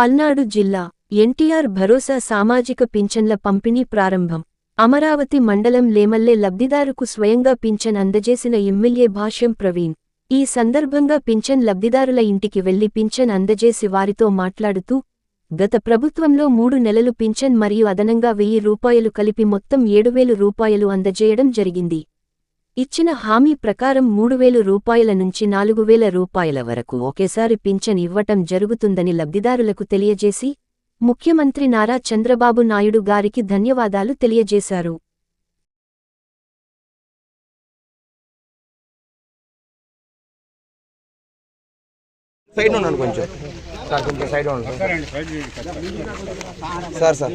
పల్నాడు జిల్లా ఎన్టీఆర్ భరోసా సామాజిక పింఛన్ల పంపిణీ ప్రారంభం. అమరావతి మండలం లేమల్లె లబ్ధిదారుకు స్వయంగా పింఛన్ అందజేసిన ఎమ్మెల్యే భాష్యం ప్రవీణ్. ఈ సందర్భంగా పింఛన్ లబ్ధిదారుల ఇంటికి వెళ్ళి పింఛన్ అందజేసి వారితో మాట్లాడుతూ గత ప్రభుత్వంలో మూడు నెలలు పింఛన్ మరియు అదనంగా వెయ్యి రూపాయలు కలిపి మొత్తం ఏడువేలు రూపాయలు అందజేయడం జరిగింది. ఇచ్చిన హామీ ప్రకారం మూడు వేలు రూపాయల నుంచి నాలుగు వేల రూపాయల వరకు ఒకేసారి పింఛన్ ఇవ్వటం జరుగుతుందని లబ్ధిదారులకు తెలియజేసి ముఖ్యమంత్రి నారా చంద్రబాబు నాయుడు గారికి ధన్యవాదాలు తెలియజేశారు. సైడ్ ఉన్నాను కొంచెం. సార్ కొంచెం సైడ్ ఉన్నాను సార్ సార్.